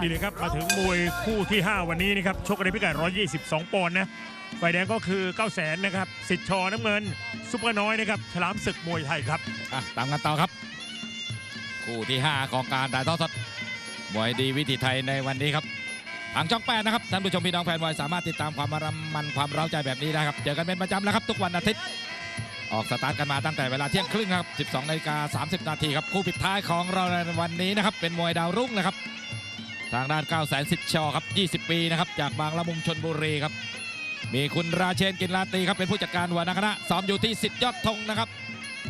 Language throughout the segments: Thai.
นี่เลยครับมาถึงมวยคู่ที่ 5 วันนี้นะครับชกกันในพิกัด 122 ปอนด์นะฝ่ายแดงก็คือ9 0 0 0 0นะครับสิทธิ์ชอน้ำเงิน ซุปเปอร์น้อยนะครับฉลามศึกมวยไทยครับอะตามกันต่อครับ คู่ที่ 5 ของการถ่ายทอดสดมวยดีวิถีไทยในวันนี้ครับทางช่องแปดนะครับท่านผู้ชมพี่น้องแฟนมวยสามารถติดตามความรำมันความเร้าใจแบบนี้ได้ครับเจอกันเป็นประจำแล้วครับทุกวันอาทิตย์ออกสตาร์ทกันมาตั้งแต่เวลาเที่ยงครึ่งครับ 12นาฬิกา30 นาทีครับ คู่ปิดท้ายของเราในวันนี้นะครับ เป็นมวยดาวรุ่งนะครับ ทางด้าน9 0 0 0 0สิทธิ์ชอครับ 20 ปีนะครับจากบางละมุงชนบุรีครับ มีคุณราเชนกินลาตีครับเป็นผู้จัดการหัวหน้าคณะซ้อมอยู่ที่สิทธิ์ยอดธงนะครับ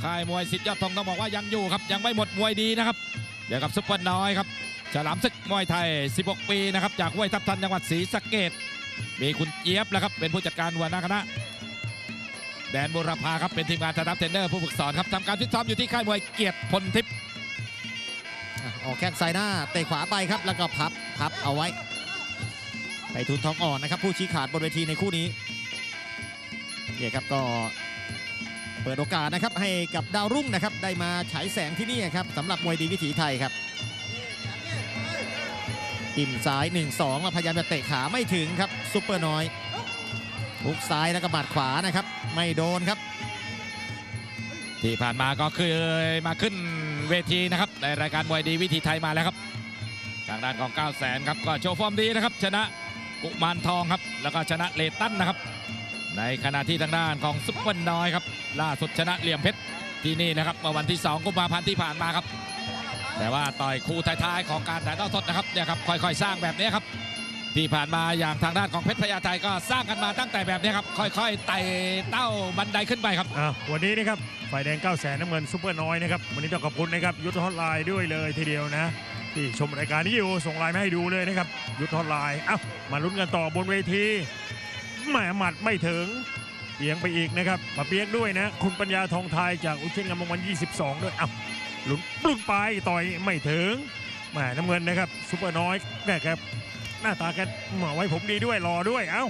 ค่ายมวยสิทธิ์ยอดธงต้องบอกว่ายังอยู่ครับยังไม่หมดมวยดีนะครับเดี๋ยวกับซุปเปอร์น้อยครับฉลามศึกมวยไทย 16 ปีนะครับจากห้วยทับทันจังหวัดศรีสะเกดมีคุณเจี๊ยบแล้วครับเป็นผู้จัดการหัวหน้าคณะแดนบุรพาครับเป็นทีมงานสตาฟเทรนเนอร์ผู้ฝึกสอนครับทำการฟิตซ้อมอยู่ที่ค่ายมวยเกียรติพลทิพย์ ออกแข้งซ้ายหน้าเตะขวาไปครับแล้วก็พับพับเอาไว้ไปทุนทองอ่อนนะครับ ผู้ชี้ขาดบนเวทีในคู่นี้เนี่ยครับก็เปิดโอกาสนะครับให้กับดาวรุ่งนะครับได้มาฉายแสงที่นี่ครับสำหรับมวยดีวิถีไทยครับจิ้มซ้าย 1-2แล้วพยายามจะเตะขาไม่ถึงครับซุปเปอร์น้อยหุกซ้ายแล้วก็บาดขวานะครับ ไม่โดนครับ ที่ผ่านมาก็คือมาขึ้น เวทีนะครับในรายการมวยดีวิถีไทยมาแล้วครับ ทางด้านของ 9 0 0แสนครับก็โชว์ฟอร์มดีนะครับ ชนะกุมารทองครับ แล้วก็ชนะเลตันนะครับ ในขณะที่ทางด้านของซุปเปอร์น้อยครับล่าสุดชนะเหลี่ยมเพชรที่นี่นะครับเมื่อวันที่2กุมภาพันธ์ที่ผ่านมาครับ แต่ว่าต่อยคู่ท้ายๆของการถ่ายทอดสดนะครับเนี่ยครับค่อยๆ สร้างแบบนี้ครับ ที่ผ่านมาอย่างทางด้านของเพชรพญาไทก็สร้างกันมาตั้งแต่แบบนี้ครับ ค่อยๆไต่เต้าบันไดขึ้นไปครับวันนี้นะครับฝ่ายแดง9 0 0 0 0น้ำเงินซุปเปอร์น้อยนะครับวันนี้ต้องขอบคุณนะครับยุทธฮอตไลน์ด้วยเลยทีเดียวนะที่ชมรายการนี้อยู่ส่งไลน์มาให้ดูเลยนะครับยุทธฮอตไลน์เอ้ามาลุ้นกันต่อบนเวทีแหมหมัดไม่ถึงเอียงไปอีกนะครับมาเปียกด้วยนะ คุณปัญญาทองไทยจากอุเชนงามงวัน22 ด้วยเอ้าลุ้นปลุ้นไปต่อยไม่ถึงแหมน้ำเงินนะครับซุปเปอร์น้อยแกครับ หน้าตาแกหมาไว้ผมดีด้วยรอด้วยเอ้า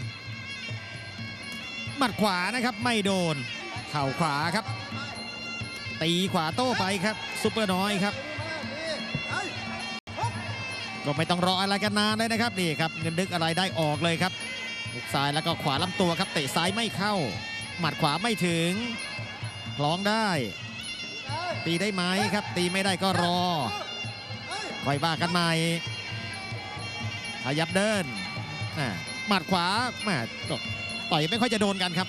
หมัดขวานะครับไม่โดน เข่าขวาครับ ตีขวาโต้ไปครับซุปเปอร์น้อยครับ ก็ไม่ต้องรออะไรกันนานเลยนะครับนี่ครับเงินดึกอะไรได้ออกเลยครับหุกซ้ายแล้วก็ขวาลำตัวครับเตะซ้ายไม่เข้า หมัดขวาไม่ถึงคล้องได้ ตีได้ไหมครับ ตีไม่ได้ก็รอคอยว่ากันใหม่ ขยับเดินหมัดขวาแม่ต่อยไม่ค่อยจะโดนกันครับ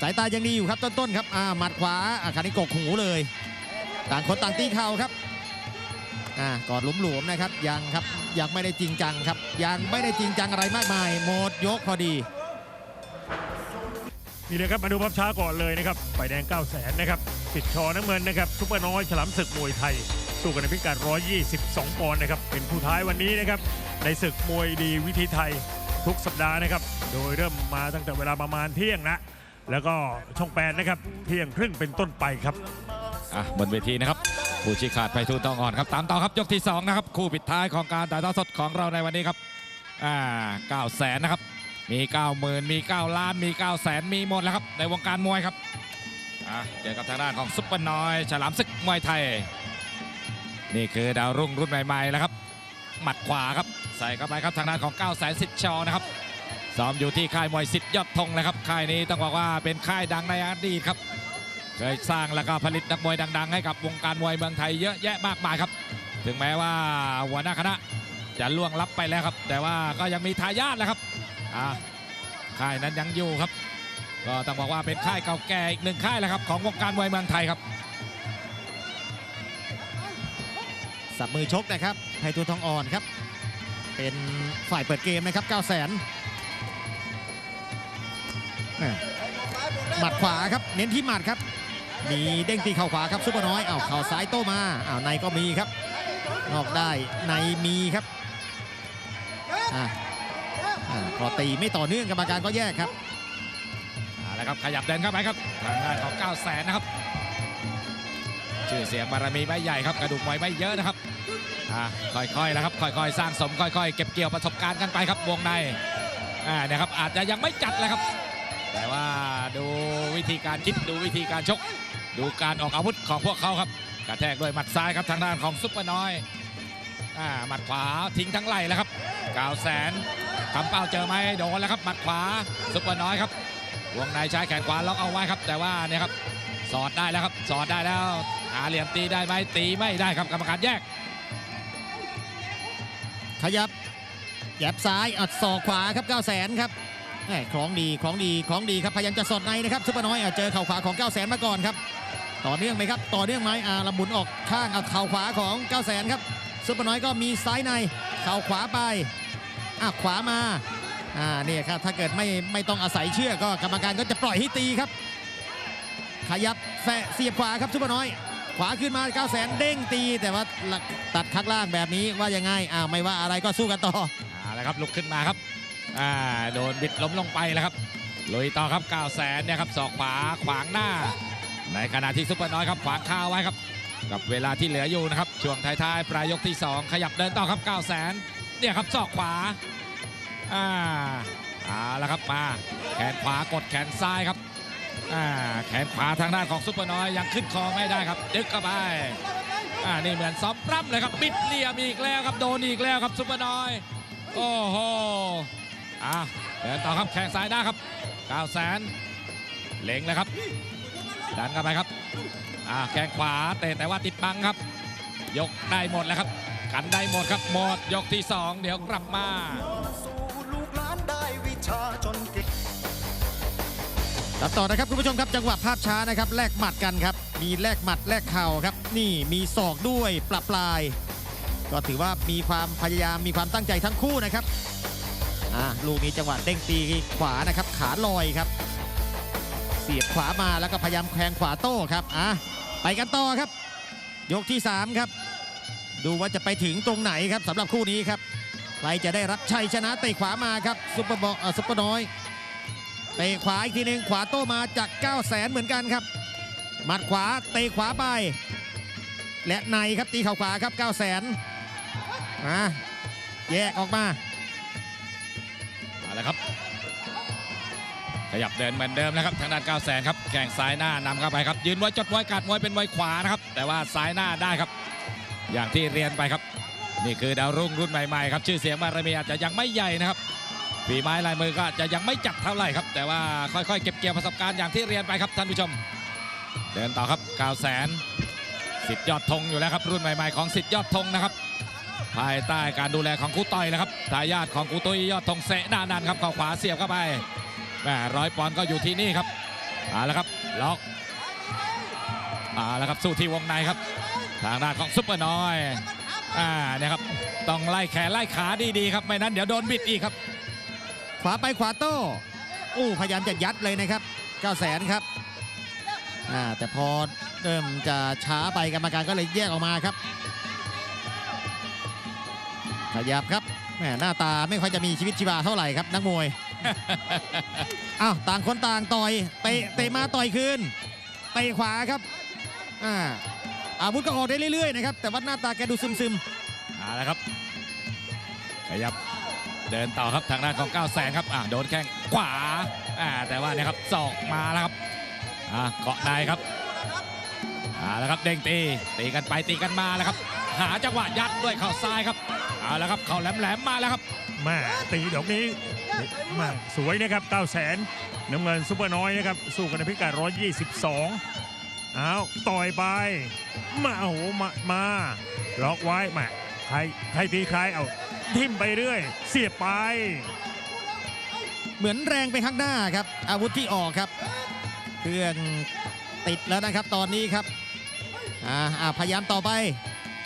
สายตายังดีอยู่ครับต้นๆครับอ่าหมัดขวาอาคานิโกกหูเลย ต่างคนต่างตีเข่าครับอ่ากอดหลวมๆนะครับยังครับยังไม่ได้จริงจังครับ ยังไม่ได้จริงจังอะไรมากมายหมดยกพอดีนี่เลยครับมาดูภาพช้าก่อนเลยนะครับฝ่ายแดง9 0 0แสนนะครับสิทธิ์ชอน้ำเงินนะครับซุปเปอร์น้อยฉลามศึกมวยไทย สู้กันในพิกัด 122 ปอนด์นะครับ เป็นผู้ท้ายวันนี้นะครับ ในศึกมวยดีวิธีไทยทุกสัปดาห์นะครับ โดยเริ่มมาตั้งแต่เวลาประมาณเที่ยงนะ แล้วก็ช่องแปดนะครับ เที่ยงครึ่งเป็นต้นไปครับ อะบนเวทีนะครับผู้ชี้ขาดไปทูลตองอ่อนครับตามต่อครับยกที่2นะครับคู่ปิดท้ายของการถ่ายทอดสดของเราในวันนี้ครับอ่าเก้าแสนนะครับมี9 0,000มี9ล้านมี9 0 0แสนมีหมดแล้วครับในวงการมวยครับอะเจอกับทางด้านของซุปเปอร์น้อย ฉลามศึกมวยไทย นี่คือดาวรุ่งรุ่นใหม่ๆแล้วครับ หมัดขวาครับ ใส่เข้าไปครับทางด้านของ9 0 0แสนสิทธิ์ชอนะครับซ้อมอยู่ที่ค่ายมวยสิทธิ์ยอดธงนะครับ ค่ายนี้ต้องบอกว่าเป็นค่ายดังในอดีตครับ เคยสร้างแล้วก็ผลิตนักมวยดัง ๆ ให้กับวงการมวยเมืองไทยเยอะแยะมากมายครับ ถึงแม้ว่าหัวหน้าคณะจะล่วงลับไปแล้วครับ แต่ว่าก็ยังมีทายาทแหละครับอ่าค่ายนั้นยังอยู่ครับ ก็ต้องบอกว่าเป็นค่ายเก่าแก่อีกหนึ่งค่ายแหละครับของวงการมวยเมืองไทยครับ สับมือชกนะครับไพฑูทองอ่อนครับ เป็นฝ่ายเปิดเกมนะครับ 9 0 0 0 0นหมัดขวาครับ เน้นที่หมัดครับ มีเด้งตีเข่าขวาครับซุปเปอร์น้อยอ้าวเข่าซ้ายโต้มาอ้าวในก็มีครับ นอกได้ในมีครับอะอ่าพอตีไม่ต่อเนื่องกรรมการก็แยกครับเอาละครับขยับเดินเข้าไปครับทางด้านของ9 0 0แสนนะครับ ชื่อเสียงบารมีไม่ใหญ่ครับกระดูกมวยไม่เยอะนะครับค่อยๆแล้วครับค่อยๆ สร้างสมค่อยๆ เก็บเกี่ยวประสบการณ์กันไปครับวงในอ่าเนี่ยครับอาจจะยังไม่จัดเลยครับ แต่ว่าดูวิธีการคิดดูวิธีการชก ดูการออกอาวุธของพวกเขาครับกระแทกด้วยหมัดซ้ายครับทางด้านของซุปเปอร์น้อยอ่าหมัดขวาทิ้งทั้งไหล่แล้วครับก้าวแสนคำเป้าเจอไหมโดนแล้วครับหมัดขวาซุปเปอร์น้อยครับวงในใช้แขนขวาล็อกเอาไว้ครับ แต่ว่าเนี่ยครับ สอดได้แล้วครับ สอดได้แล้วหาเหลี่ยมตีได้ไหมตีไม่ได้ครับกรรมการแยก ขยับแยบซ้ายอัดศอกขวาครับ9 0 0แสนครับคล้องดีคล้องดีคล้องดีครับพยายามจะสอดในนะครับซุปเปอร์น้อยอะเจอเข่าขวาของ9 0 0แสนมาก่อนครับต่อเนื่องไหมครับต่อเนื่องไหมอาละหมุนออกข้างเอาเข่าขวาของ9 0 0แสนครับซุปเปอร์น้อยก็มีซ้ายในเข่าขวาไปอะขวามาอ่านี่ครับถ้าเกิดไม่ไม่ต้องอาศัยเชือกก็กรรมการก็จะปล่อยให้ตีครับ ขยับแสเสียบขวาครับซุปเปอร์น้อย ขวาขึ้นมา9 0 0แสนเด้งตี แต่ว่าตัดข้างล่างแบบนี้ว่ายังไงอ้าวไม่ว่าอะไรก็สู้กันต่อเอาละครับลุกขึ้นมาครับอ่าโดนบิดล้มลงไปแล้วครับลุยต่อครับ9 0 0แสนเนี่ยครับศอกขวาขวางหน้า ในขณะที่ซุปเปอร์น้อยครับขวางคาไว้ครับ กับเวลาที่เหลืออยู่นะครับช่วงท้ายๆปลายยกที่ 2 ขยับเดินต่อครับ9 0 0แสนเนี่ยครับศอกขวาอ่าเอาละครับมาแขนขวากดแขนซ้ายครับ แขนขวาทางด้านของซุปเปอร์น้อยยังขึ้นคอไม่ได้ครับดึกเข้าไปอ่านี่เหมือนซ้อมปรับเลยครับบิดเหลี่ยมอีกแล้วครับโดนอีกแล้วครับซุปเปอร์น้อย โอ้โหอะเดินต่อครับแข้งซ้ายหน้าครับ9 0 0แสนเล็งเลยครับดันเข้าไปครับอ่าแข้งขวาเตะแต่ว่าติดบังครับ ยกได้หมดแล้วครับ กันได้หมดครับหมดยกที่ 2 เดี๋ยวกลับมา ตัดต่อนะครับคุณผู้ชมครับจังหวะภาพช้านะครับแลกหมัดกันครับ มีแลกหมัดแลกเข่าครับ นี่มีศอกด้วยปรับปลาย ก็ถือว่ามีความพยายามมีความตั้งใจทั้งคู่นะครับอ่าลูกนี้จังหวะเด้งตีขวานะครับ ขาลอยครับ เสียบขวามาแล้วก็พยายามแทงขวาโต้ครับอะไปกันต่อครับ ยกที่ 3 ครับ ดูว่าจะไปถึงตรงไหนครับสำหรับคู่นี้ครับใครจะได้รับชัยชนะเตะขวามาครับซุปเปอร์บอลซุปเปอร์น้อย เตะขวาอีกทีหนึ่งขวาโต้มาจาก9 0 0แสนเหมือนกันครับ หมัดขวาเตะขวาไป และในครับตีเข่าขวาครับ9 0 0แสนอะแยกออกมาเอาละครับ ขยับเดินเหมือนเดิมนะครับทางด้าน9 0 0แสนครับแข่งซ้ายหน้านำเข้าไปครับ ยืนไว้จดไว้กัดมวยเป็นมวยขวานะครับ แต่ว่าซ้ายหน้าได้ครับ อย่างที่เรียนไปครับ นี่คือดาวรุ่งรุ่นใหม่ๆครับชื่อเสียงบารมีอาจจะยังไม่ใหญ่นะครับ ฝีไม้ลายมือก็จะยังไม่จัดเท่าไหร่ครับ แต่ว่าค่อยๆ เก็บเกี่ยวประสบการณ์อย่างที่เรียนไปครับท่านผู้ชม เดินต่อครับ9 0 0แสนสิทธิยอดธงอยู่แล้วครับ รุ่นใหม่ๆของสิทธิยอดธงนะครับ ภายใต้การดูแลของครูต้อยนะครับทายาทของครูตุ้ยยอดธงเสะนานันครับข้าขวาเสียบเข้าไปแหม่ร้อยปอนก็อยู่ที่นี่ครับเอาละครับล็อกเอาละครับสู้ที่วงในครับ ทางด้านของซุปเปอร์น้อยอ่าเนี่ยครับต้องไล่แขนไล่ขาดีๆครับไม่นั้นเดี๋ยวโดนบิดอีกครับ ขวาไปขวาโต้อู้พยายามจะยัดเลยนะครับ9 0 0แสนครับแต่พอเริ่มจะช้าไปกรรมการก็เลยแยกออกมาครับ ขยับครับแหมหน้าตาไม่ค่อยจะมีชีวิตชีวาเท่าไหร่ครับ นักมวยอ้าวต่างคนต่างต่อยเตะเตะมาต่อยคืนเตะขวาครับอ่าอาวุธก็ออกได้เรื่อยๆนะครับแต่ว่าหน้าตาแกดูซึมเอาละครับ ขยับ เดินต่อครับทางด้านของ9 0 0แสนครับอ่าโดนแข้งขวาอ่าแต่ว่าเนี่ยครับศอกมาแล้วครับอ่าเกาะในครับเอาละครับเด้งตีตีกันไปตีกันมาแล้วครับ หาจังหวะยัดด้วยเข่าซ้ายครับเอาละครับเข่าแหลมๆมาแล้วครับแม่ตีดอกนี้แม่สวยนะครับ9 0 0แสนน้ำเงินซุปเปอร์น้อยนะครับสู้กันในพิกัด122เอาต่อยไปมาโอ้โหมามาล็อกไว้แม่ใครใครตีใครเอา ทิ่มไปเรื่อย เสียบไป เหมือนแรงไปข้างหน้าครับ อาวุธที่ออกครับเครื่องติดแล้วนะครับ ตอนนี้ครับอ่าพยายามต่อไป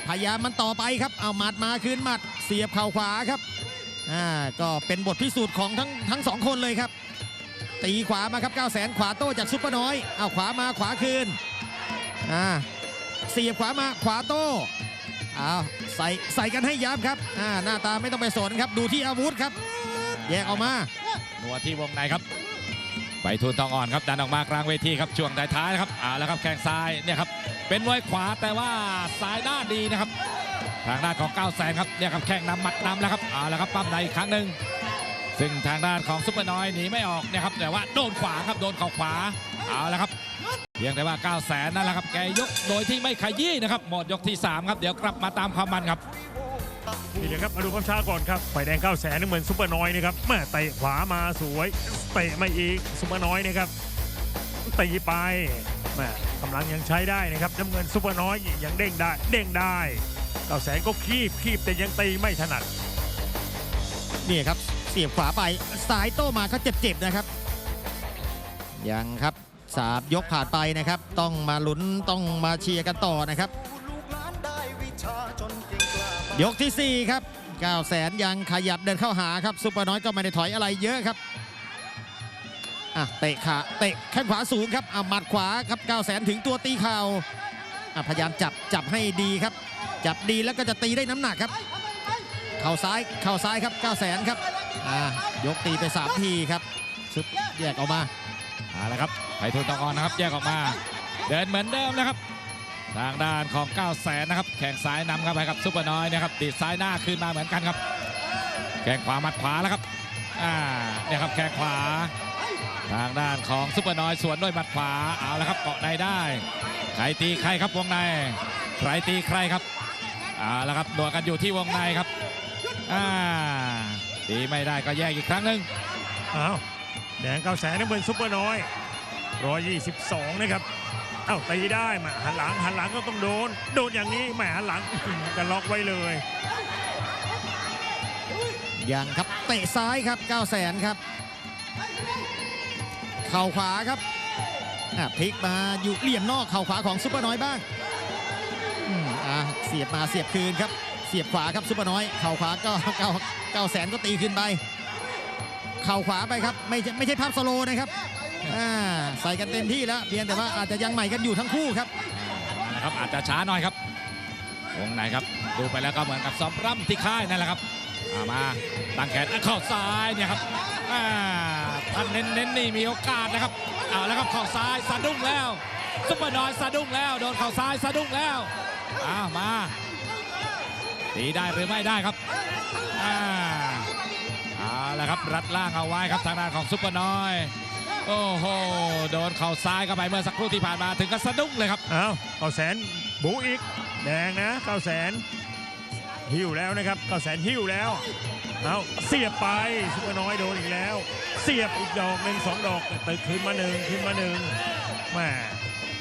พยายามมันต่อไปครับเอาหมัดมาคืนหมัดเสียบเข่าขวาครับอ่าก็เป็นบทพิสูจน์ของทั้งทั้งสองคนเลยครับ ตีขวามาครับ9 0 0แสนขวาโต้จากซุปเปอร์น้อยเอาขวามาขวาคืนอ่าเสียบขวามาขวาโต้ อาใส่ใส่กันให้ยับครับอ่าหน้าตาไม่ต้องไปสนครับ ดูที่อาวุธครับ แยกออกมานัวที่วงในครับไปทุนทองอ่อนครับดันออกมากลางเวทีครับช่วงท้ายๆนะครับเอาละครับแข้งซ้ายเนี่ยครับเป็นมวยขวาแต่ว่าซ้ายหน้าดีนะครับ ทางด้านของ9 0 0แสนครับเนี่ยครับแข้งนำหมัดนำแล้วครับเอาละครับปั้มในอีกครั้งหนึ่งซึ่งทางด้านของซุปเปอร์น้อยหนีไม่ออกเนี่ยครับแต่ว่าโดนขวาครับโดนเข่าขวาเอาละครับ เพียงแต่ว่า 9 0 0แสนนั่นแหละครับ แกยกโดยที่ไม่ขยี้นะครับ หมดยกที่สามครับ เดี๋ยวกลับมาตามความมันครับ นี่เลยครับมาดูความช้าก่อนครับไฟแดง9 0 0แสนเหมือนซุปเปอร์น้อยนะครับแม่เตะขวามาสวยเตะมาอีกซุปเปอร์น้อยนะครับตีไปแม่กำลังยังใช้ได้นะครับน้ำเงินซุปเปอร์น้อยยังเด้งได้เด้งได้9 0 0แสนก็คีบคีบแต่ยังตีไม่ถนัดนี่ครับ เสียบขวาไปสายโต้มาก็เจ็บๆนะครับ ยังครับ สามยกผ่านไปนะครับ ต้องมาลุ้นต้องมาเชียร์กันต่อนะครับ ยกทีสี่4 ครับ9 0 0แสนยังขยับเดินเข้าหาครับซุปเปอร์น้อยก็ไม่ได้ถอยอะไรเยอะครับอะเตะขาเตะแข้งขวาสูงครับอะหมัดขวาครับ9 0 0แสนถึงตัวตีเข่าอะพยายามจับจับให้ดีครับ จับดีแล้วก็จะตีได้น้ำหนักครับ เข่าซ้ายเข่าซ้ายครับ9 0 0แสนครับอ่ายกตีไปสามทีครับชุดแยกออกมา เอาละครับไผ่ทุนตองออนนะครับแยกออกมา เดินเหมือนเดิมนะครับ ทางด้านของ9 0 0แสนนะครับ แข่งซ้ายนำเข้าไปครับซุปเปอร์น้อยนะครับตีดซ้ายหน้าคืนมาเหมือนกันครับ แข่งขวาหมัดขวาแล้วครับอ่าเนี่ยครับแข่งขวา ทางด้านของซุปเปอร์น้อยสวนด้วยหมัดขวาเอาละครับเกาะในได้ใครตีใครครับวงในใครตีใครครับเอาละครับดวลกันอยู่ที่วงในครับอ่าตีไม่ได้ก็แยกอีกครั้งหนึ่งอ้าว แดง9 0 0แสนน้ำเงินซุปเปอร์น้อย 122 นะครับเอ้าตีได้มาหันหลังหันหลังก็ต้องโดน โดนอย่างนี้แหมหันหลังอื้อหือกันล็อกไว้เลยยังครับเตะซ้ายครับ9 0 0แสนครับ เข่าขวาครับอะพลิกมาอยู่เหลี่ยมนอกเข่าขวาของซุปเปอร์น้อยบ้างอืมอะเสียบมาเสียบคืนครับ เสียบขวาครับซุปเปอร์น้อย เข่าขวาก็เก้าเก้าแสนก็ตีขึ้นไป เข่าขวาไปครับ ไม่ใช่ไม่ใช่ภาพสโลนะครับใส่กันเต็มที่แล้ว เพียงแต่ว่าอาจจะยังใหม่กันอยู่ทั้งคู่ครับนะครับอาจจะช้าหน่อยครับวงในครับ ดูไปแล้วก็เหมือนกับซ้อมร่ำที่ค่ายนั่นแหละครับามาตั้งแขนเข้าซ้ายเนี่ยครับท่านเน้นเน้นๆนี่มีโอกาสนะครับเอาแล้วครับเข่าซ้ายสะดุ้งแล้วซุปเปอร์นอยสะดุ้งแล้วโดนเข่าซ้ายสะดุ้งแล้วอ้ามาตีได้หรือไม่ได้ครับอ่า เอาละครับ รัดล่างเอาไว้ครับทางด้านของซุปเปอร์น้อย โอ้โห โดนเข่าซ้ายเข้าไปเมื่อสักครู่ที่ผ่านมาถึงกับสะดุ้งเลยครับอ้าวเก้าแสนบูอีก แดงนะเก้าแสนหิ้วแล้วนะครับเก้าแสนหิ้วแล้ว เอาเสียบไปซุปเปอร์น้อยโดนอีกแล้ว เสียบอีกดอกหนึ่งสองดอกตึกขึ้นมาหนึ่งขึ้นมาหนึ่งแม่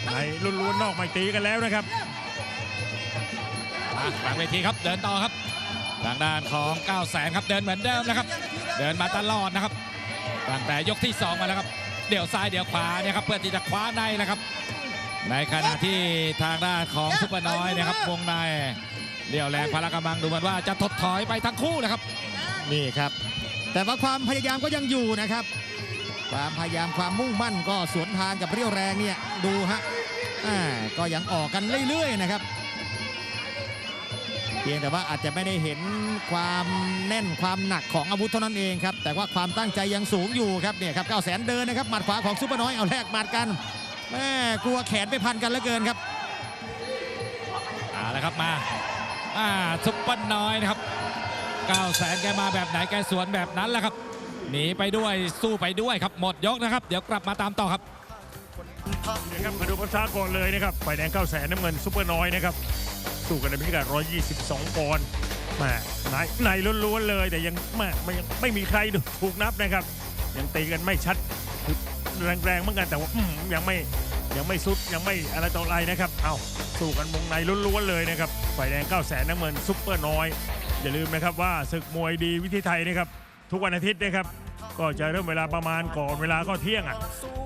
ในล้วนๆนอกไม่ตีกันแล้วนะครับอะหลังเวทีครับเดินต่อครับทางด้านของ9 0 0แสนครับเดินเหมือนเดิมนะครับ เดินมาตลอดนะครับตั้งแต่ยกที่ 2 มาแล้วครับ เดี๋ยวซ้ายเดี๋ยวขวาเนี่ยครับเพื่อที่จะคว้าในนะครับ ในขณะที่ทางด้านของซุปเปอร์น้อยเนะครับวงในเดี่ยวแรงพละกำลังดูเหมือนว่าจะถดถอยไปทั้งคู่นะครับ นี่ครับ แต่ว่าความพยายามก็ยังอยู่นะครับ ความพยายามความมุ่งมั่นก็สวนทางกับเรี่ยวแรงเนี่ยดูฮะอ่าก็ยังออกกันเรื่อยๆนะครับ เพียงแต่ว่าอาจจะไม่ได้เห็นความแน่นความหนักของอาวุธเท่านั้นเองครับ แต่ว่าความตั้งใจยังสูงอยู่ครับเนี่ยครับ9 0 0 0 0เดินนะครับหมัดขวาของซุปเปอร์น้อยเอาแลกหมัดกันแม่กลัวแขนไปพันกันเหลือเกินครับเอาละครับมาอ่าซุปเปอร์น้อยนะครับ9 0 0แสนแกมาแบบไหนแกสวนแบบนั้นแหละครับหนีไปด้วยสู้ไปด้วยครับหมดยกนะครับ เดี๋ยวกลับมาตามต่อครับเดี๋ยวครับมาดูภาษาก่อนเลยนะครับไฟแดง9 0 0แสนน้ำเงินซุปเปอร์น้อยนะครับ สู้กันในพิกัด 122 ปอนด์แม่ในในล้วนๆเลย แต่ยังแม่ไม่ยังไม่มีใครถูกนับนะครับ ยังตีกันไม่ชัดแรงๆเหมือนกันแต่ว่ายังไม่ยังไม่สุดยังไม่อะไรต่ออะไรนะครับ เอาสู้กันวงในล้วนๆเลยนะครับไฟแดง9 0 0แสนน้ำเงินซุปเปอร์น้อย อย่าลืมนะครับว่าศึกมวยดีวิธีไทยนะครับ ทุกวันอาทิตย์นะครับ ก็จะเริ่มเวลาประมาณก่อนเวลาก็เที่ยงอะ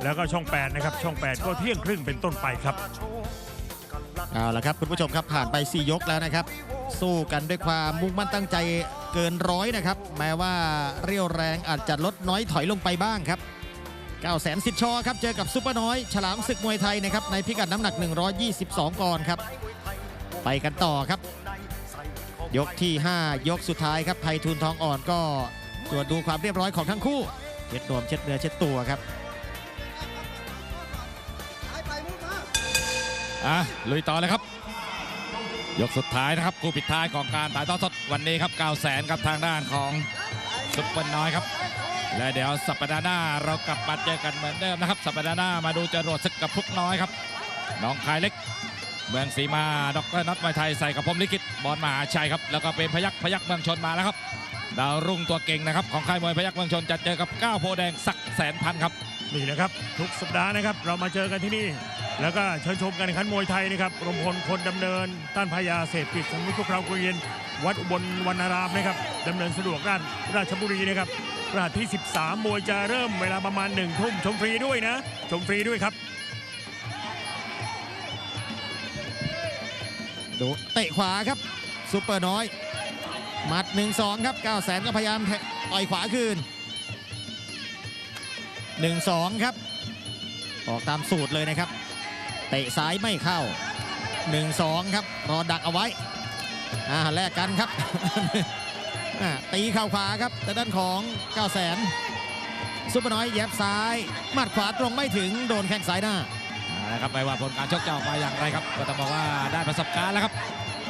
แล้วก็ช่อง 8 นะครับ ช่อง 8 ก็เที่ยงครึ่งเป็นต้นไปครับ เอาละครับคุณผู้ชมครับผ่านไป 4 ยกแล้วนะครับ สู้กันด้วยความมุ่งมั่นตั้งใจเกินร้อยนะครับ แม้ว่าเรี่ยวแรงอาจจะลดน้อยถอยลงไปบ้างครับ9 0 0 0 0สิทธิ์ชอครับเจอกับซุปเปอร์น้อย ฉลามศึกมวยไทยนะครับในพิกัดน้ำหนัก 122ปอนด์ครับ ไปกันต่อครับ ยกที่ 5 ยกสุดท้ายครับไพฑูรย์ทองอ่อนก็ตรวจดูความเรียบร้อยของทั้งคู่เช็ดนวมเช็ดเนื้อเช็ดตัวครับ อะลุยต่อเลยครับ ยกสุดท้ายนะครับคู่ปิดท้ายของการถ่ายทอดสดวันนี้ครับ9 0 0แสนกับทางด้านของซุปเปอร์น้อยครับ และเดี๋ยวสัปดาห์หน้าเรากลับมาเจอกันเหมือนเดิมนะครับ สัปดาห์หน้ามาดูจรวดศึกกับพุกน้อยครับน้องคายเล็ก เมืองศรีมาดรน็อตมวไทยใส่กับพมลิขิตบอลมหาชัยครับแล้วก็เป็นพยักพยักเมืองชนมาแล้วครับดาวรุ่งตัวเก่งนะครับของค่ายมวยพยักเมืองชนจะเจอกับก้าวโพแดงสักแสนพันครับนี่แหละครับ ทุกสัปดาห์นะครับ เรามาเจอกันที่นี่ แล้วก็เชิญชมการแข่งขันมวยไทยนะครับรมพลคนดำเนิน ต้านพยาเสพติดสมุทรคราวกุเยน วัดอุบลวรรณารามนะครับดำเนินสะดวกด้านราชบุรีนะครับรหัสที่ 13 มวยจะเริ่มเวลาประมาณ1นึ่ทุ่มชมฟรีด้วยนะ ชมฟรีด้วยครับดูเตะขวาครับซุปเปอร์น้อยหมัด 1-2 ครับ9แสนก็พยายามแทะต่อยขวาคืน 1-2 ครับ ออกตามสูตรเลยนะครับ เตะซ้ายไม่เข้า 1-2 ครับ รอดักเอาไว้อ่าแลกกันครับอ่าตีเข่าขวาครับแต่ด้านของ9 0 0แสนซุปเปอร์น้อยแยบซ้ายหมัดขวาตรงไม่ถึงโดนแข้งซ้ายหน้าเอาละครับไม่ว่าผลการชกจะออกมาอย่างไรครับ ก็ต้องบอกว่าได้ประสบการณ์แล้วครับ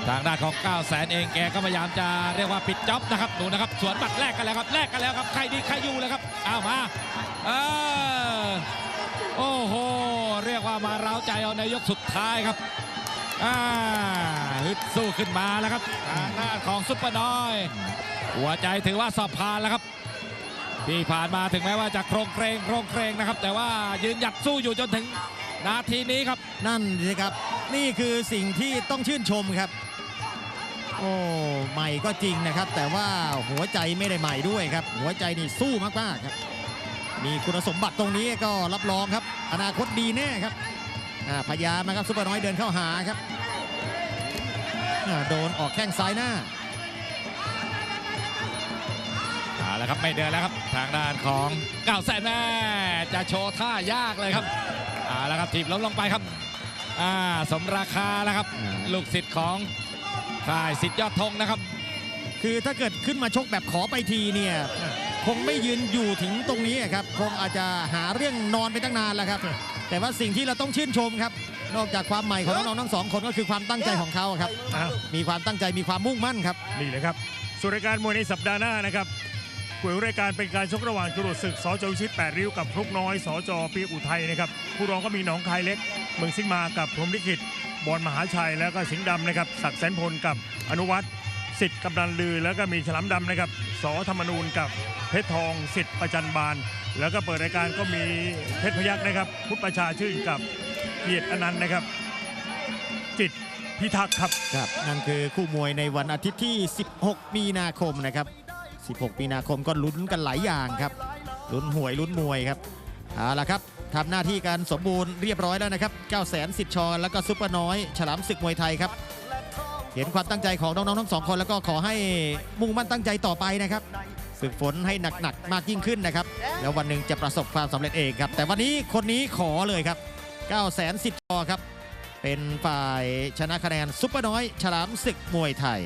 ทางด้านของ9 0 0แสนเองแกก็พยายามจะเรียกว่าปิดจ็อบนะครับดูนะครับสวนบัตรแรกกันแล้วครับแลกกันแล้วครับใครดีใครอยู่เลยครับเอามาเออ ว่ามาเร้าใจเอาในยกสุดท้ายครับอ่าฮึดสู้ขึ้นมาแล้วครับทางด้าของซุปเปอร์น้อย หัวใจถือว่าสอบผ่านแล้วครับที่ผ่านมาถึงแม้ว่าจะโครงเกรงโครงเกรงนะครับ แต่ว่ายืนหยัดสู้อยู่จนถึงนาทีนี้ครับ นั่นสิครับ นี่คือสิ่งที่ต้องชื่นชมครับ โอ้ใหม่ก็จริงนะครับ แต่ว่าหัวใจไม่ได้ใหม่ด้วยครับ หัวใจนี่สู้มากๆครับ มีคุณสมบัติตรงนี้ก็รับรองครับ อนาคตดีแน่ครับอ่าพยายามนะครับซุปเปอร์น้อยเดินเข้าหาครับอ่าโดนออกแข้งซ้ายหน้าเอาละครับไม่เดินแล้วครับทางด้านของ9ก้าแสนแม่จะโชว์ท่ายากเลยครับเอาละครับทีบล้มลงไปครับอ่าสมราคาแล้วครับอ่าลูกศิษย์ของค่ายสิทธิ์ยอดธงนะครับ คือถ้าเกิดขึ้นมาชกแบบขอไปทีเนี่ย คงไม่ยืนอยู่ถึงตรงนี้ครับ คงอาจจะหาเรื่องนอนไปตั้งนานแล้วครับ แต่ว่าสิ่งที่เราต้องชื่นชมครับ นอกจากความใหม่ของน้องๆทั้งสองคนก็คือความตั้งใจของเขาครับอ้าวมีความตั้งใจมีความมุ่งมั่นครับนี่เลยครับสุดรายการมวยในสัปดาห์หน้านะครับคุยรายการเป็นการชกระหว่างจรวดศึกสจวิชิตแปดริ้วกับพรุกน้อยสจปีอุทัยนะครับผู้รองก็มีหนองคายเล็ก เมืองซิงมากับพรหมลิขิตบอลมหาชัยแล้วก็สิงห์ดำนะครับศักดิ์แสนพลกับอนุวัฒน์ สิทธิ์กำนันลือ แล้วก็มีฉลามดำนะครับสอธรรมนูญกับเพชรทองสิทธิ์ประจันบาน แล้วก็เปิดรายการก็มีเพชรพยักษ์นะครับ พุทธประชาชื่นกับเกียรติอนันต์นะครับ จิตพิทักษ์ครับครับนั่นคือคู่มวยในวันอาทิตย์ที่ 16 มีนาคมนะครับ 16 มีนาคมก็ลุ้นกันหลายอย่างครับลุ้นหวยลุ้นมวยครับเอาละครับทำหน้าที่การสมบูรณ์เรียบร้อยแล้วนะครับ9 0 0 0 0สิทธิ์ชอแล้วก็ซุปเปอร์น้อย ฉลามศึกมวยไทยครับ เห็นความตั้งใจของน้องๆทั้งสองคนแล้วก็ขอให้มุ่งมั่นตั้งใจต่อไปนะครับฝึกฝนให้หนักๆมากยิ่งขึ้นนะครับ แล้ววันหนึ่งจะประสบความสำเร็จเองครับ แต่วันนี้คนนี้ขอเลยครับ9 0 0 0 0สิทธิ์ชอครับ เป็นฝ่ายชนะคะแนนซุปเปอร์น้อย ฉลามศึกมวยไทย